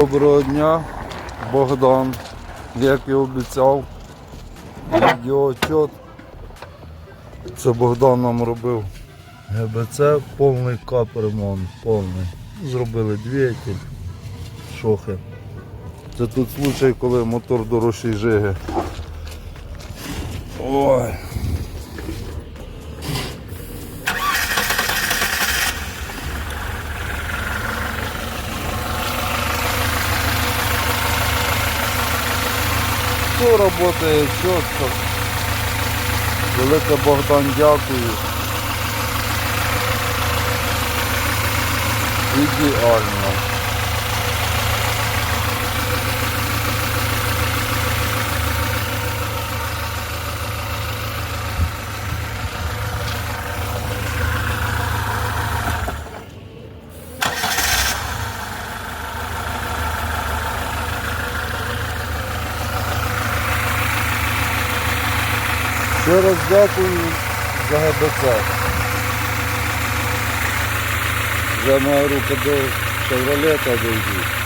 Доброго дня, Богдан, як і обіцяв, відеоотчет. Це Богдан нам робив ГБЦ, повний капремонт, повний. Зробили двигатель, шохи. Це тут случай, коли мотор дорожчий жиги. Ой. Все працює чітко. Велике Богдан дякую. Ідеально. Ще раз дякую за ГБЦ. За моя рука до шевролета дійдуть.